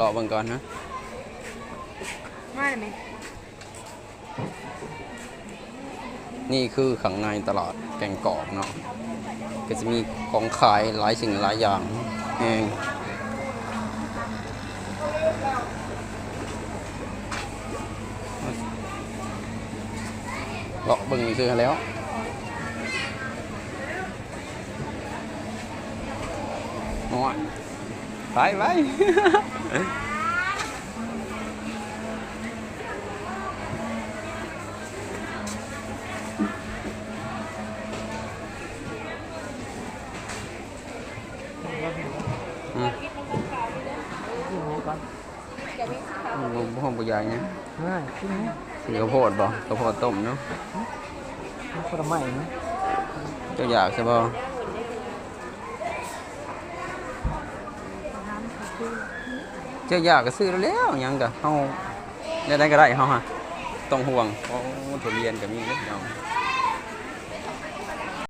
รอเบิ่งก่อนนะมาไหมนี่คือข้างในตลาดแกงกอกเนาะก็จะมีของขายหลายสิ่งหลายอย่างเองเลาะเบิ่งซื้อแล้วโอ้ย Vai, vai. không không có dài nhé thì có phột bỏ có tôm nữa. Có mày cho giả sẽ bao เนาะผลไม้นะเจ้าอยากก็ซื้อแล้วยังก็เฮาได้ได้ก็ได้เฮาฮะต้องห่วงเพราะทุเรียนก็มีเด้อเน